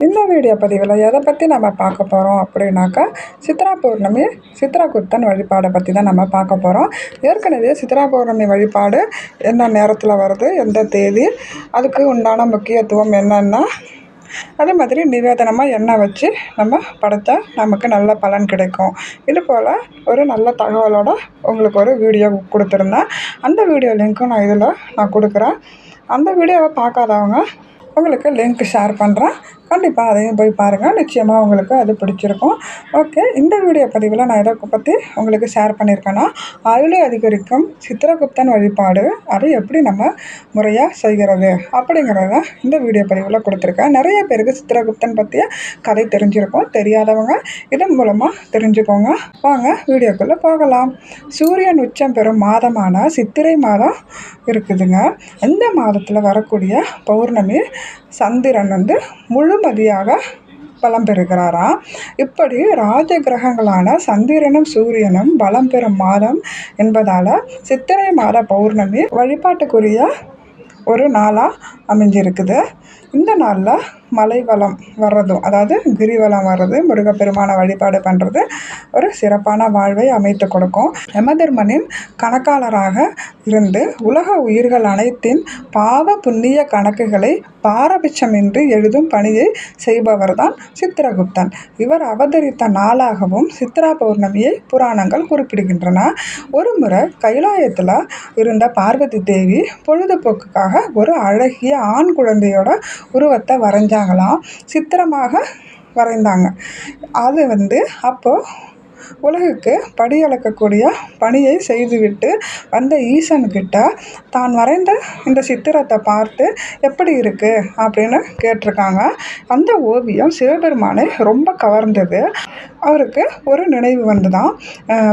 இந்த வீடியோ பதிவில் எதை பற்றி நம்ம பார்க்க போகிறோம் அப்படின்னாக்கா சித்ரா பௌர்ணமி சித்ரா குத்தன் வழிபாடை பற்றி தான் நம்ம பார்க்க போகிறோம் ஏற்கனவே சித்ரா பௌர்ணமி வழிபாடு என்ன நேரத்தில் வருது எந்த தேதி அதுக்கு உண்டான முக்கியத்துவம் என்னென்னா அதே மாதிரி நிவேதனமாக எண்ணெய் வச்சு நம்ம படைத்தா நமக்கு நல்ல பலன் கிடைக்கும். இது போல் ஒரு நல்ல தகவலோட உங்களுக்கு ஒரு வீடியோ கொடுத்துருந்தேன். அந்த வீடியோ லிங்க்கும் நான் இதில் நான் கொடுக்குறேன். அந்த வீடியோவை பார்க்காதவங்க உங்களுக்கு லிங்க் ஷேர் பண்ணுறேன் கண்டிப்பாக அதையும் போய் பாருங்கள் நிச்சயமாக உங்களுக்கு அது பிடிச்சிருக்கும். ஓகே இந்த வீடியோ பதிவில் நான் எதை பற்றி உங்களுக்கு ஷேர் பண்ணியிருக்கேன்னா ஆயுளை அதிகரிக்கும் சித்திரகுப்தன் வழிபாடு அதை எப்படி நம்ம முறையாக செய்கிறது? அப்படிங்கிறத இந்த வீடியோ பதிவில் கொடுத்துருக்கேன். நிறைய பேருக்கு சித்திரகுப்தன் பற்றிய கதை தெரிஞ்சிருக்கும் தெரியாதவங்க இதன் மூலமாக தெரிஞ்சுக்கோங்க. வாங்க வீடியோக்குள்ளே போகலாம். சூரியன் உச்சம் பெறும் மாதமான சித்திரை மாதம் இருக்குதுங்க. இந்த மாதத்தில் வரக்கூடிய பௌர்ணமி சந்திரன் வந்து முழு முழுமதியாக பலம் பெறுகிறாராம் இப்படி ராஜ கிரகங்களான சந்திரனும் சூரியனும் பலம் பெறும் மாதம் என்பதால் சித்திரை மாத பௌர்ணமி வழிபாட்டுக்குரிய ஒரு நாளாக அமைஞ்சிருக்குது. இந்த நாளில் மலைவளம் வர்றதும் அதாவது கிரிவலம் வர்றது முருகப்பெருமான வழிபாடு பண்ணுறது ஒரு சிறப்பான வாழ்வை அமைத்து கொடுக்கும். யமதர்மனின் கணக்காளராக இருந்து உலக உயிர்கள் அனைத்தின் பாவ புண்ணிய கணக்குகளை பாரபட்சமின்றி எழுதும் பணியை செய்பவர் தான் சித்திரகுப்தன். இவர் அவதரித்த நாளாகவும் சித்ரா பௌர்ணமியை புராணங்கள் குறிப்பிடுகின்றன. ஒரு முறை கைலாயத்தில் இருந்த பார்வதி தேவி பொழுதுபோக்குக்காக ஒரு அழகிய ஆண் குழந்தையோட உருவத்தை வரைஞ்சாங்களாம் சித்திரமாக வரைந்தாங்க. அது வந்து அப்போது உலகுக்கு படியளக்கக்கூடிய பணியை செய்துவிட்டு வந்த ஈசன்கிட்ட தான் வரைந்த இந்த சித்திரத்தை பார்த்து எப்படி இருக்குது அப்படின்னு கேட்டிருக்காங்க. அந்த ஓவியம் சிவபெருமானை ரொம்ப கவர்ந்தது. அவருக்கு ஒரு நினைவு வந்துதான்.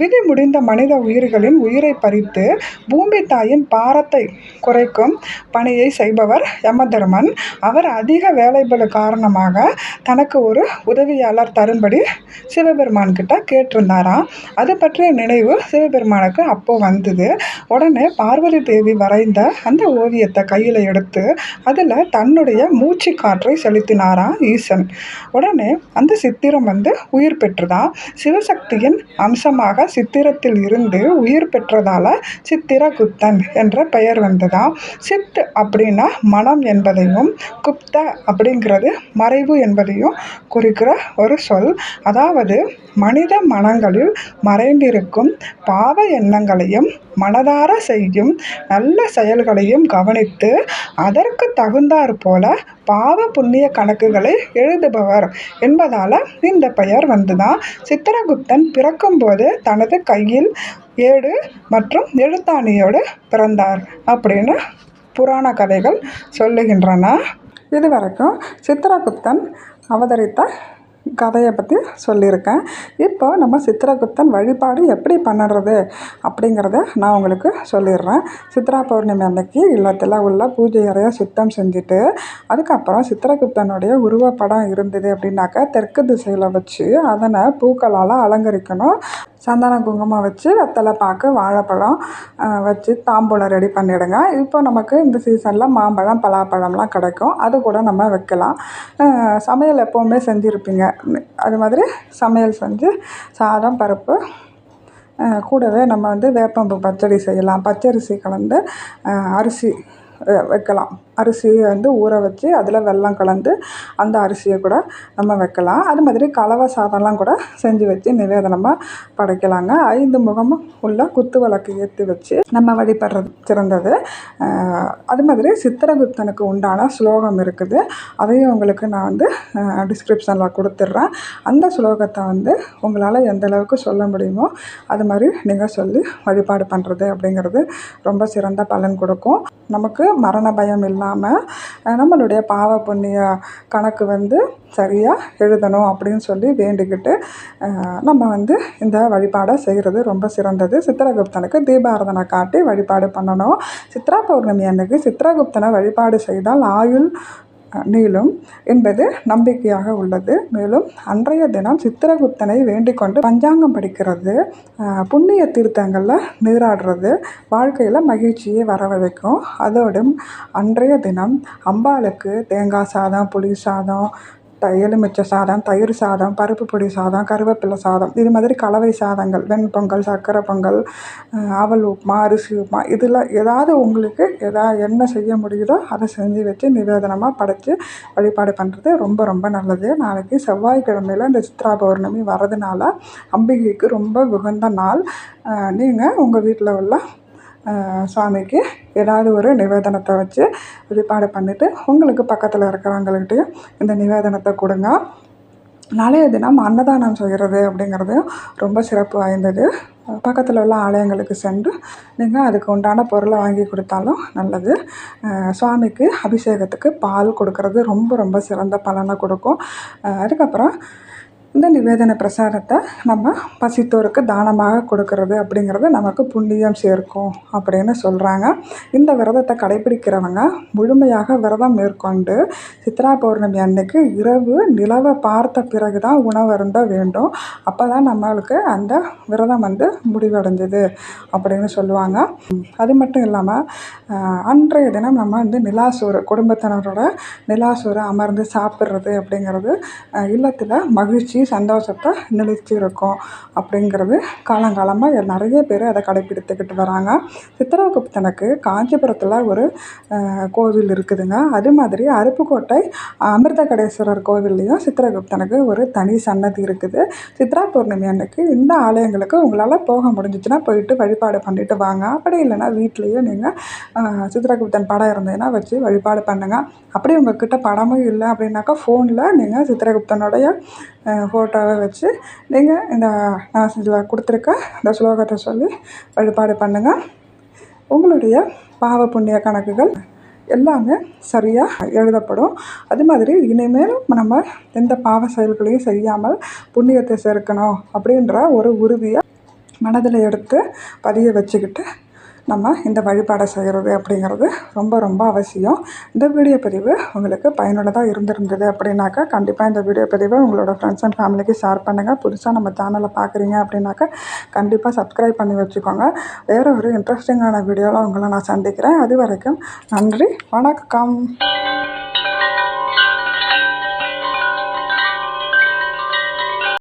விதி முடிந்த மனித உயிர்களின் உயிரை பறித்து பூமி தாயின் பாரத்தை குறைக்கும் பணியை செய்பவர் யமதர்மன். அவர் அதிக வேலைபளு காரணமாக தனக்கு ஒரு உதவியாளர் தரும்படி சிவபெருமான் கிட்ட கேட்டிருந்தாராம். அது பற்றிய நினைவு சிவபெருமானுக்கு அப்போ வந்தது. உடனே பார்வதி தேவி வரைந்த அந்த ஓவியத்தை கையில் எடுத்து அதில் தன்னுடைய மூச்சு காற்றை செலுத்தினாராம் ஈசன். உடனே அந்த சித்திரம் வந்து உயிர் பெற்று பெற்றுதான். சிவசக்தியின் அம்சமாக சித்திரத்தில் இருந்து உயிர் பெற்றதால சித்திரகுப்தன் என்ற பெயர் வந்ததாம். சித் அப்படின்னா மனம் என்பதையும் குப்த அப்படிங்கிறது மறைவு என்பதையும் குறிக்கிற ஒரு சொல். அதாவது மனித மனங்களில் மறைந்திருக்கும் பாவ எண்ணங்களையும் மனதார செய்யும் நல்ல செயல்களையும் கவனித்து அதற்கு தகுந்தாற் போல பாவ புண்ணிய கணக்குகளை எழுதுபவர் என்பதால் இந்த பெயர் வந்துதான் சித்திரகுப்தன் பிறக்கும்போது தனது கையில் ஏடு மற்றும் எழுத்தாணியோடு பிறந்தார் அப்படின்னு புராண கதைகள் சொல்லுகின்றன. இதுவரைக்கும் சித்திரகுப்தன் அவதரித்த கதையை பற்றி சொல்லியிருக்கேன். இப்போ நம்ம சித்திரகுப்தன் வழிபாடு எப்படி பண்ணுறது அப்படிங்கிறத நான் உங்களுக்கு சொல்லிடுறேன். சித்ரா பௌர்ணமி அன்னைக்கு இல்லத்தில் உள்ள பூஜை அறையை சுத்தம் செஞ்சுட்டு அதுக்கப்புறம் சித்திரகுப்தனுடைய உருவப்படம் இருந்தது அப்படின்னாக்கா தெற்கு திசையில் வச்சு அதனை பூக்களால் அலங்கரிக்கணும். சந்தன குங்குமம் வச்சு வெத்தலை பாக்கு வாழைப்பழம் வச்சு தாம்பூலம் ரெடி பண்ணிவிடுங்க இப்போ நமக்கு இந்த சீசனில் மாம்பழம் பலாப்பழம்லாம் கிடைக்கும். அது கூட நம்ம வைக்கலாம். சமையல் எப்போவுமே செஞ்சுருப்பீங்க. அது மாதிரி சமையல் செஞ்சு சாதம் பருப்பு கூடவே நம்ம வந்து வேப்பம்பு பச்சடி செய்யலாம். பச்சரிசி கலந்து அரிசி வைக்கலாம். அரிசியை வந்து ஊற வச்சு அதில் வெல்லம் கலந்து அந்த அரிசியை கூட நம்ம வைக்கலாம். அது மாதிரி கலவை சாதம்லாம் கூட செஞ்சு வச்சு நிவேதனமாக படைக்கலாங்க. ஐந்து முகமும் உள்ள குத்து விளக்கு ஏற்றி வச்சு நம்ம வழிபடுறது சிறந்தது. அது மாதிரி சித்திரகுப்தனுக்கு உண்டான ஸ்லோகம் இருக்குது. அதையும் உங்களுக்கு நான் வந்து டிஸ்கிரிப்ஷனில் கொடுத்துட்றேன். அந்த ஸ்லோகத்தை வந்து உங்களால் எந்த அளவுக்கு சொல்ல முடியுமோ அது மாதிரி நீங்கள் சொல்லி வழிபாடு பண்ணுறது அப்படிங்கிறது ரொம்ப சிறந்த பலன் கொடுக்கும். நமக்கு மரண பயம் இல்லை இல்லாமல் பண்ணாமல் நம்மளுடைய பாவ புண்ணிய கணக்கு வந்து சரியாக எழுதணும் அப்படின்னு சொல்லி வேண்டிக்கிட்டு நம்ம வந்து இந்த வழிபாடை செய்கிறது ரொம்ப சிறந்தது. சித்திரகுப்தனுக்கு தீபாரதனை காட்டி வழிபாடு பண்ணணும். சித்ரா பௌர்ணமி அன்னைக்கு சித்ரகுப்தனை வழிபாடு செய்தால் ஆயுள் நீளும் என்பது நம்பிக்கையாக உள்ளது. மேலும் அன்றைய தினம் சித்திரகுப்தனை வேண்டிக் கொண்டு பஞ்சாங்கம் படிக்கிறது. புண்ணிய தீர்த்தங்களில் நீராடுறது வாழ்க்கையில் மகிழ்ச்சியை வரவழைக்கும். அதோடும் அன்றைய தினம் அம்பாளுக்கு தேங்காய் சாதம் புளி சாதம் த எலுமிச்சை சாதம் தயிர் சாதம் பருப்பு பொடி சாதம் கருவேப்பிலை சாதம் இது மாதிரி கலவை சாதங்கள் வெண்பொங்கல் சர்க்கரை பொங்கல் அவல் உப்புமா அரிசி உப்புமா இதில் ஏதாவது உங்களுக்கு எதா என்ன செய்ய முடியுதோ அதை செஞ்சு வச்சு நிவேதனமாக படைத்து வழிபாடு பண்ணுறது ரொம்ப ரொம்ப நல்லது. நாளைக்கு செவ்வாய்க்கிழமையில் இந்த சித்ரா பௌர்ணமி வரதுனால அம்பிகைக்கு ரொம்ப உகந்த நாள். நீங்கள் உங்கள் வீட்டில் உள்ள சாமிக்கு ஏதாவது ஒரு நிவேதனத்தை வச்சு வழிபாடு பண்ணிவிட்டு உங்களுக்கு பக்கத்தில் இருக்கிறவங்கள்கிட்டையும் இந்த நிவேதனத்தை கொடுங்க. நாளைய தினம் அன்னதானம் செய்கிறது அப்படிங்கிறது ரொம்ப சிறப்பு வாய்ந்தது. பக்கத்தில் உள்ள ஆலயங்களுக்கு சென்று நீங்கள் அதுக்கு உண்டான பொருளை வாங்கி கொடுத்தாலும் நல்லது. சுவாமிக்கு அபிஷேகத்துக்கு பால் கொடுக்கறது ரொம்ப ரொம்ப சிறந்த பலனை கொடுக்கும். அதுக்கப்புறம் இந்த நிவேதன பிரசாதத்தை நம்ம பசித்தோருக்கு தானமாக கொடுக்கறது அப்படிங்கிறது நமக்கு புண்ணியம் சேர்க்கும் அப்படின்னு சொல்கிறாங்க இந்த விரதத்தை கடைபிடிக்கிறவங்க முழுமையாக விரதம் மேற்கொண்டு சித்ரா பௌர்ணமி அன்னைக்கு இரவு நிலவை பார்த்த பிறகு தான் உணவருந்த வேண்டும். அப்போ தான் நம்மளுக்கு அந்த விரதம் வந்து முடிவடைஞ்சது அப்படின்னு சொல்லுவாங்க. அது மட்டும் இல்லாமல் அன்றைய தினம் நம்ம வந்து நிலாசோறு குடும்பத்தினரோட நிலாசோறு அமர்ந்து சாப்பிட்றது அப்படிங்கிறது இல்லத்தில் மகிழ்ச்சி சந்தோஷத்தை நிலைச்சிருக்கும் அப்படிங்கிறது காலங்காலமாக நிறைய பேர் அதை கடைப்பிடித்துக்கிட்டு வராங்க. சித்திரகுப்தனுக்கு காஞ்சிபுரத்தில் ஒரு கோவில் இருக்குதுங்க. அது மாதிரி அருப்புக்கோட்டை அமிர்தகடேஸ்வரர் கோவில்லையும் சித்திரகுப்தனுக்கு ஒரு தனி சன்னதி இருக்குது. சித்ரா பௌர்ணமி அன்னைக்கு இந்த ஆலயங்களுக்கு உங்களால் போக முடிஞ்சிச்சுன்னா போயிட்டு வழிபாடு பண்ணிட்டு வாங்க. அப்படி இல்லைன்னா வீட்லேயே நீங்கள் சித்திரகுப்தன் படம் இருந்ததுன்னா வச்சு வழிபாடு பண்ணுங்கள் அப்படி உங்கள்கிட்ட படமும் இல்லை அப்படின்னாக்கா ஃபோனில் நீங்கள் சித்திரகுப்தனுடைய ஃபோட்டோவை வச்சு நீங்கள் இந்த நான் இதில் கொடுத்துருக்க இந்த ஸ்லோகத்தை சொல்லி வழிபாடு பண்ணுங்கள் உங்களுடைய பாவ புண்ணிய கணக்குகள் எல்லாமே சரியாக எழுதப்படும். அது மாதிரி இனிமேல் நம்ம எந்த பாவ செயல்களையும் செய்யாமல் புண்ணியத்தை சேர்க்கணும் அப்படின்ற ஒரு உறுதியை மனதில் எடுத்து பதிய வச்சுக்கிட்டு நம்ம இந்த வழிபாடை செய்கிறது அப்படிங்கிறது ரொம்ப ரொம்ப அவசியம். இந்த வீடியோ பதிவு உங்களுக்கு பயனுள்ளதாக இருந்திருந்தது அப்படின்னாக்கா கண்டிப்பாக இந்த வீடியோ பதிவை உங்களோட ஃப்ரெண்ட்ஸ் அண்ட் ஃபேமிலிக்கு ஷேர் பண்ணுங்கள் புதுசாக நம்ம சேனலை பார்க்குறீங்க அப்படின்னாக்கா கண்டிப்பாக சப்ஸ்கிரைப் பண்ணி வச்சுக்கோங்க. வேறு ஒரு இன்ட்ரெஸ்டிங்கான வீடியோவில் உங்களை நான் சந்திக்கிறேன். அது வரைக்கும் நன்றி வணக்கம்.